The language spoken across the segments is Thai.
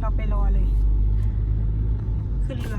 เราไปรอเลย ขึ้นเรือ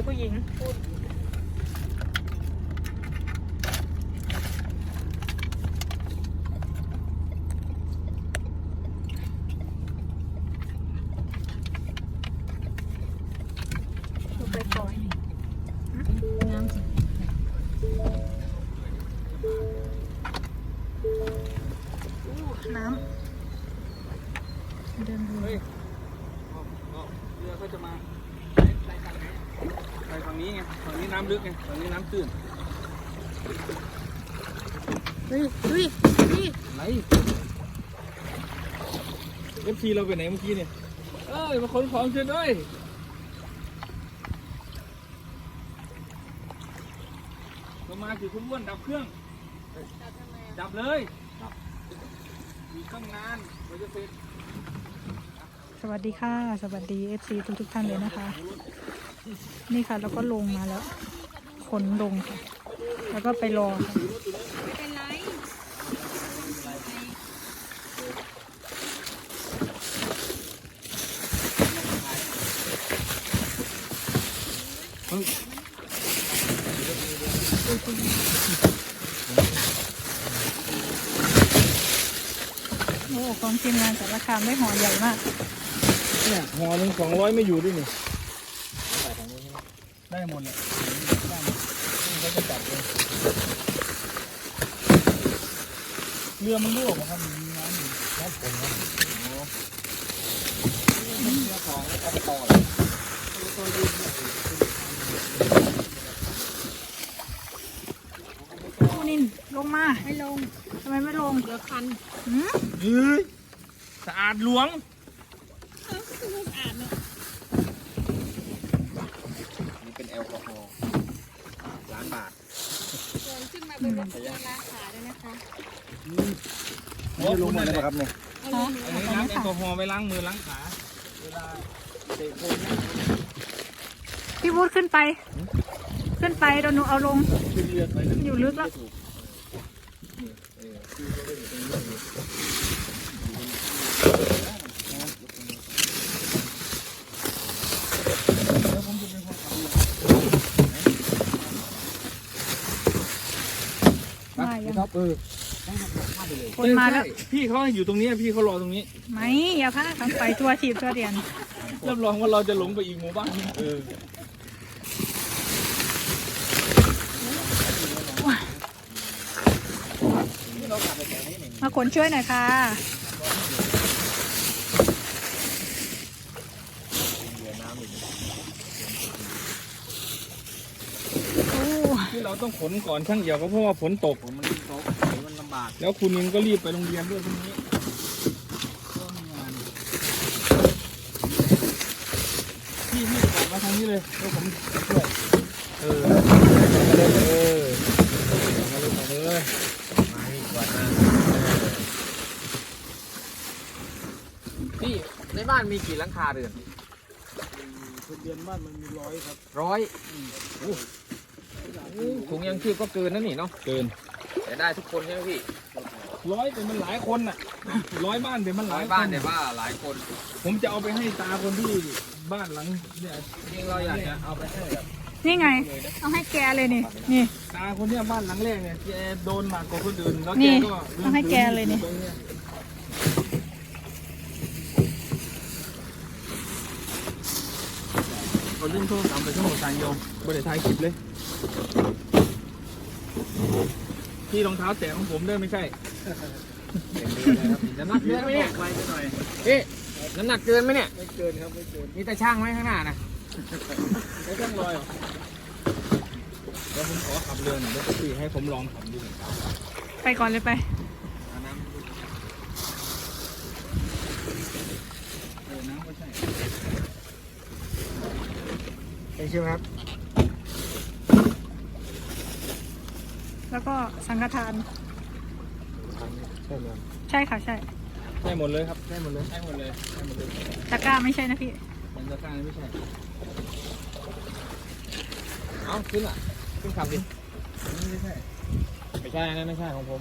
เลยผู้หญิงยกไปก่อนน้ำสิอู้น้ำเดินดูเฮ้ยเอาเอาเรือก็จะมา ไปฝั่งไหนไปฝั่งนี้ไงฝั่งนี้น้ำลึกไงฝั่งนี้น้ำตื้นเฮ้ยเฮ้ยเฮ้ยไหนเอฟซีเราไปไหนเมื่อกี้เนี่ยเอ้ยมาขนของเชิญด้วยเรามาสิคุณอ้วนดับเครื่อง ดับเลยดับมีตั้งนานกว่าจะเสร็จสวัสดีค่ะ สวัสดี FC ทุกทุกๆท่านเลยนะคะ นี่ค่ะ แล้วก็ลงมาแล้ว ขนลงค่ะ แล้วก็ไปรอค่ะโอ้ของทีมงานแต่ราคาไม่ห่อใหญ่มากเนี่ยห่อหนึ่งสองร้อยไม่อยู่ด้วยนี่ ได้หมดเลยได้หมดนี่เขาจะจับเลยเรือมันรั่วป่ะครับมีน้ำอยู่น้ำฝนนะโอ้มันเรือของอบตเหรอคู่นินลงมาให้ลงทำไมไม่ลงเดี๋ยวคันหืมสะอาดหลวงนี่เป็นแอ ลกอฮอล์ล้านบาทก่อนขึ้นมาเป็นรถเรือลาขาด้วยนะคะนี่ลงมาแล้วครับเนี่ยเอาลงอันนี้น้ำแอลกอฮอล์ไปล้างมือล้างขาเวลาเตะโคนเนี่ยพี่วูดขึ้นไป ขึ้นไปเดี๋ยวหนูเอาลง ขึ้นเรือไปนะอยู่ลึกแล้ว ไม่ถูกนี่เออชื่อเขาก็อยู่ตรงนี้อยู่เดี๋ยวผมจะเป็นคนขับเรือ มายังครับเออคนมาแล้วใช่พี่เขาอยู่ตรงนี้พี่เขารอตรงนี้ ไม่อย่าพลาดทำไปทัวร์ทีบทัวร์เดียนรับรองว่าเราจะหลงไปอีกหมู่บ้านนึงเออมาขนช่วยหน่อยค่ะโอ้ที่เราต้องขนก่อนช่างเหี่ยวก็เพราะว่าฝนตกมันตกมันลำบาก แล้วคุณนินก็รีบไปโรงเรียนด้วยพรุ่งนี้ก็มีงานพี่พี่กลับมาทางนี้เลยแล้วผมช่วยเออมาเลยเออมาเลยมาเลยมาอีกก่อนนะพี่ในบ้านมีกี่หลังคาเรือนทะเบียนบ้านมันมีร้อยครับร้อยโอ้ถุงยังชีพก็เกินนั่นนี่เนาะเกินแต่ได้ทุกคนใช่ไหมพี่ ร้อยแต่มันหลายคนน่ะร้อยบ้านแต่มันหร้ลาอยยคบ้านเนี่ยว่าหลายคนผมจะเอาไปให้ตาคนที่บ้านหลังเนี่ยจริงเราอยากจะเอาไปให้แบบนี่ไง เอาให้แกเลยนี่ นี่ ตาคนเนี้ยบ้านหลังแรกเนี่ยแกโดนหนักกว่าคนอื่นแล้วนี่แกก็ต้องให้แกเลยนี่ ตรงยเอาเรื่องโทรศัพท์ไปทั้งหมดทางโยมบริถ่ายคลิปเลย ที่รองเท้าแตะของผมด้วยไม่ใช่ น้ำหนักเกินไหมเนี่ยไปไปหน่อยเอ๊ะน้ำหนักเกินไหมเนี่ย ไม่เกินครับไม่เกินมีแต่ช่างไหมข้างหน้านะไม่ต้องลอยหรอกเดี๋ยวผมขอขับเรือหน่อยเดี๋ยวพี่ให้ผมลองขับดูหน่อยครับไปก่อนเลยไปเอาน้ำเออน้ำก็ใช่ใช่ไหมครับ แล้วก็สังฆทาน ช่เลยใช่ค่ะใช่ใช่หมดเลยครับใช่หมดเลยใช่หมดเลยใช่หมดเลยตะกร้าไม่ใช่นะพี่มันจะสร้างไม่ใช่เอาขึ้นอะขึ้นขับดิไม่ใช่ไม่ใช่นะไม่ใช่ของผม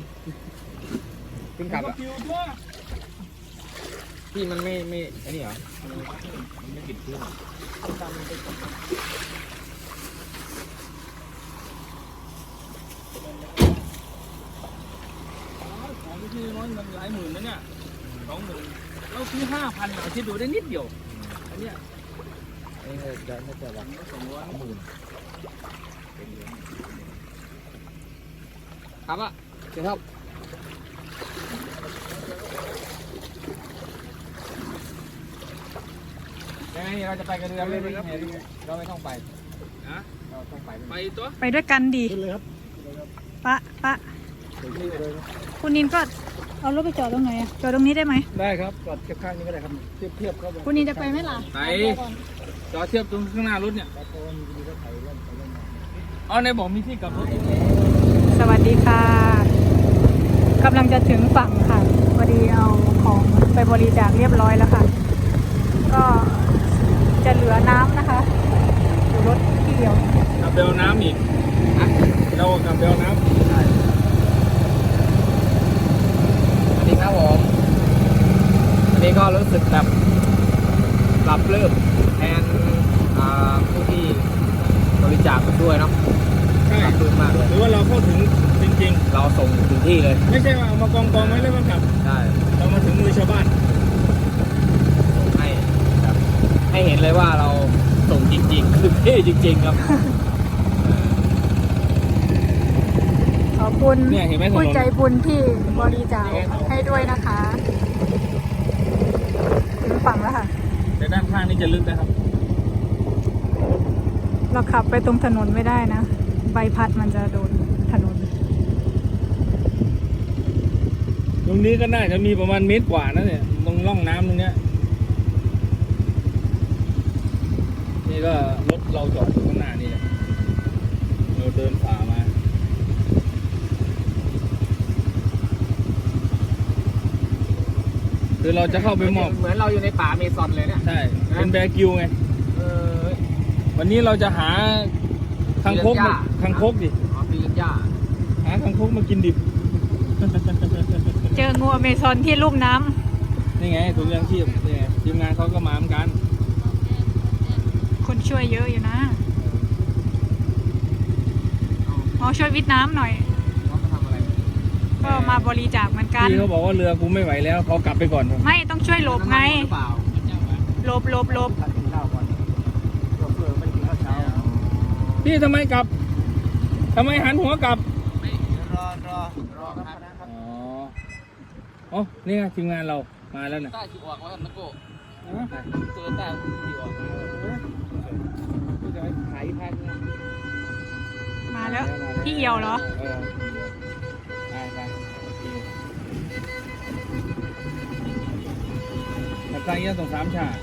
ขึ้นขับอะฟิวตัวพี่มันไม่ไม่อันนี้เหรอมันไม่ติดเครื่อง ของไม่น้อยมันหลายหมื่นนะเนี่ยสองหมื่นเราซื้อห้าพันเราคิดดูได้นิดเดียว อันเนี้ยไอันนี้จะน่าจะแบบสองร้อยหมื่นครับอะเชิญครับยังไงเราจะไปกันเรือไม่ได้ไงเราไม่ต้องไปนะเราต้องไปไปตัว ไปด้วยกันดีขึ้นเลยครับปะปะถึงที่เลยครับ คุณนินก็เอารถไปจอดตรงไหนอะจอดตรงนี้ได้ไหม ได้ครับจอดเทียบข้างนี้ก็ได้ครับเทียบเทียบครับคุณนินจะไปไหมล่ะไป จอดเทียบตรงข้างหน้ารถเนี่ยอ๋อในบอกมีที่กลับรถสวัสดีค่ะกำลังจะถึงฝั่งค่ะพอดีเอาของไปบริจาคเรียบร้อยแล้วค่ะ ก็จะเหลือน้ำนะคะอยู่รถที่เดียว กลับเบลน้ำอีกนะเรากลับเบลน้ำ สวัสดีครับ ผมวันนี้ก็รู้สึกแบบปรับเริ่มแทนอ่าผู้ที่บริจาคมาด้วยเนาะใช่ปรับปลื้มมากเลยหรือว่าเราเข้าถึงจริงเราส่งถึงที่เลยๆไม่ใช่ว่าเอามากองกองๆไว้แล้วมันกลับได้เรามาถึงมือชาวบ้านส่งให้แบบให้เห็นเลยว่าเราส่งจริงๆคือที่จริง ๆ ครับ อบคุณเนี่ยเห็นไหมถนน ผู้ใจบุญที่บริจาคให้ด้วยนะคะถึงฝั่งแล้วค่ะ แต่ด้านข้างนี่จะลึกนะครับ เราขับไปตรงถนนไม่ได้นะ ใบพัดมันจะโดนถนน ตรงนี้ก็น่าจะมีประมาณเมตรกว่านะเนี่ย ตรงร่องน้ำตรงเนี้ย นี่ก็รถเราจอดอยู่ข้างหน้านี่แหละเราเดินฝ่ามา คือเราจะเข้าไปมอบเหมือนเราอยู่ในป่าเมซอนเลยเนี่ย ใช่ เป็นแบร์กิวไง เออวันนี้เราจะหาคางคกเลี้ยงหมาญ้าคางคกดิอ๋อปีนหญ้าหาคางคกมากินดิบ เจองูอเมซอนที่ลุ่มน้ำนี่ไงถุงยางชีพนี่ไงทีมงานเขาก็มาเหมือนกัน คนช่วยเยอะอยู่นะอ๋อช่วยวิทย์น้ำหน่อย เขามาทำอะไร ก็มา บริจาคเหมือนกัน พี่เขาบอกว่าเรือกูไม่ไหวแล้วเขากลับไปก่อนไม่ต้องช่วยหลบไงหรือเปล่าหลบหลบหลบกินข้าวก่อนเพื่อไม่กินข้าวเช้าพี่ทำไมกลับทำไมหันหัวกลับรอรอรอครับอ๋ออ๋อนี่ไงทีมงานเรามาแล้วนะใต้ที่ออกว่านักโก้ฮะตัวใต้ที่ออกพี่จะไปขายพันนะมาแล้วพี่เอียวเหรอ ใจเงี้ยส่งสามชาติ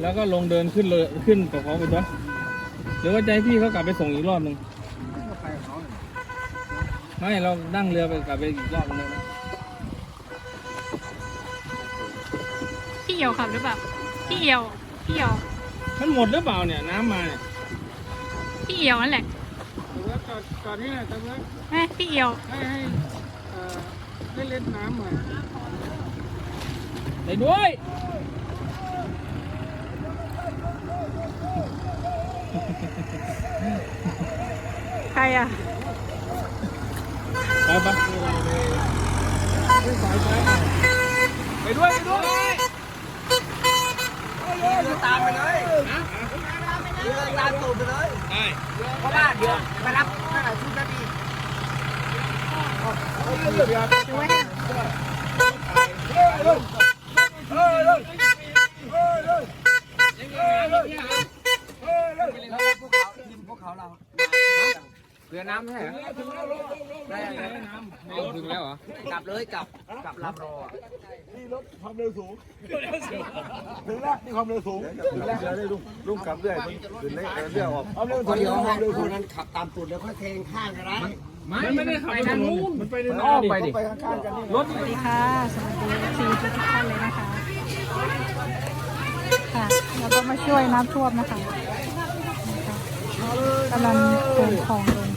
แล้วก็ลงเดินขึ้นเลยขึ้นกับเขาไปด้วยหรือว่าใจพี่เขากลับไปส่งอีกรอบหนึ่งไปกับเขาหนึ่งไม่เรานั่งเรือไปกลับไปอีกรอบนึงนะพี่เอียวขับหรือเปล่า พี่เอียว พี่เอียว มันหมดหรือเปล่าเนี่ยน้ำมาเนี่ย พี่เอียวนั่นแหละ แต่ว่าจอดจอดนี่แหละแต่ว่าเอ้ยพี่เอียว ให้ให้เอ่อได้เล่นน้ำหน่อยไปด้วยใครอะ ไปไปไปด้วยไปด้วย ตามไปเลย เรือตามตูดไปเลยใช่เพราะว่าเดี๋ยวไปรับนั่นแหละชุดนั้นอีกเรือน้ำใช่ไหมได้น้ำถึงแล้วเหรอกลับเลยกลับกลับลำรอความเร็วสูงถึงแล้วนี่ความเร็วสูงถึงแล้วได้ลุงลุงกลับเรื่อยถึงได้เรื่อยออกความเร็วสูงเดี๋ยวความเร็วสูงนั้นขับตามตูดแล้วค่อยเทงข้างกันนะมันไม่ได้ขับไปทางนู้นมันไปในมันน้อ้อมไปดิไปข้างๆกันนี่รถสวัสดีค่ะสวัสดีซีทุกท่านเลยนะคะค่ะแล้วก็มาช่วยน้ำท่วมนะคะกำลังเติมของลง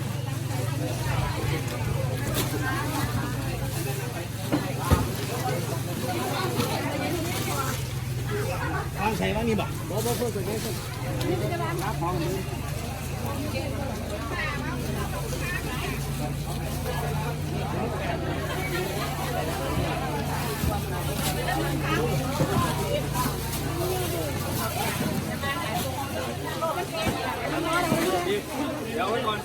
ทางใส่บ้างนี่บ่เดี๋ยวไว้ก่อน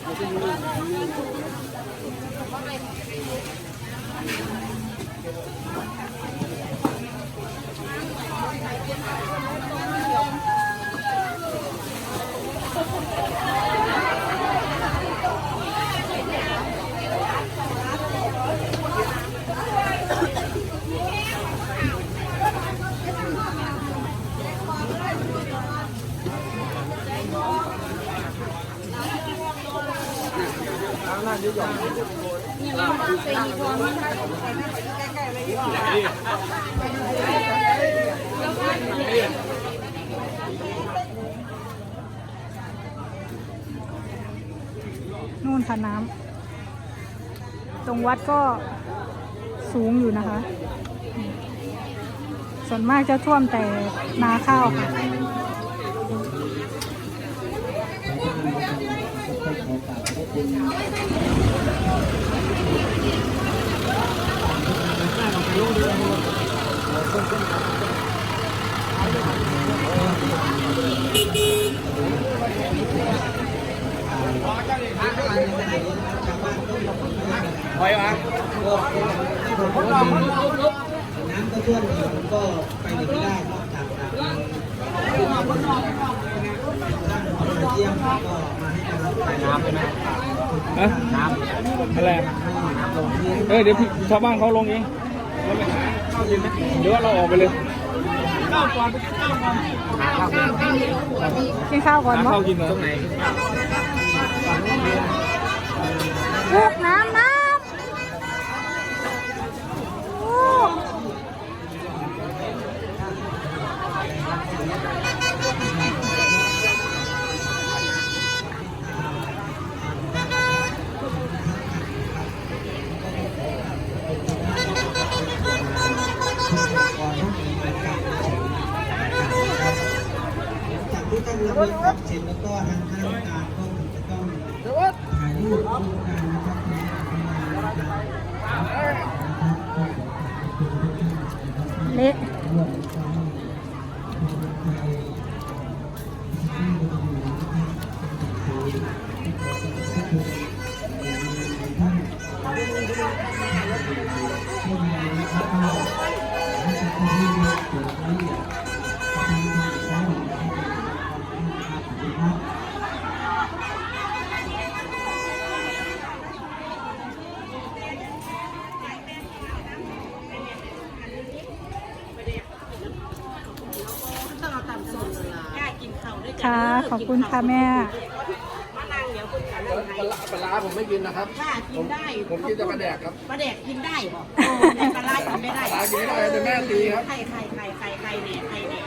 นู่นค่ะน้ำตรงวัดก็สูงอยู่นะคะ ส่วนมากจะท่วมแต่นาข้าวค่ะ ไว้วะน้ำก็ท่วมอยู่ก็ไปไหนไม่ได้นอกจากจะเยี่ยมก็มาให้กำลังใจน้ำใช่ไหมฮะน้ำอะไรอะเอ้ยเดี๋ยวพี่ชาวบ้านเขาลงเองเราไป หาข้าวกินนะหรือว่าเราออกไปเลยข้าวก่อนไปกินข้าวก่อนหาข้าวกินกินข้าวก่อนหามั้ข้าวกินเหรอตรงไหนลูกน้ำน้ำ จากที่ท่านระลึกความเสร็จแล้วก็ทางข้าราชการก็คงจะต้องถ่ายรูปร่วมกันนะครับเละค่ะ ขอบคุณค่ะแม่ปลาร้าผมไม่กินนะครับป้ากินได้ผมกินแต่ปลาแดกครับ ปลาแดกกินได้บอกแต่ปลาร้ากินไม่ได้ปลากินไม่ได้แต่แม่ตีครับไข่ไข่ไข่ไข่ไข่เนี่ยไข่เนี่ย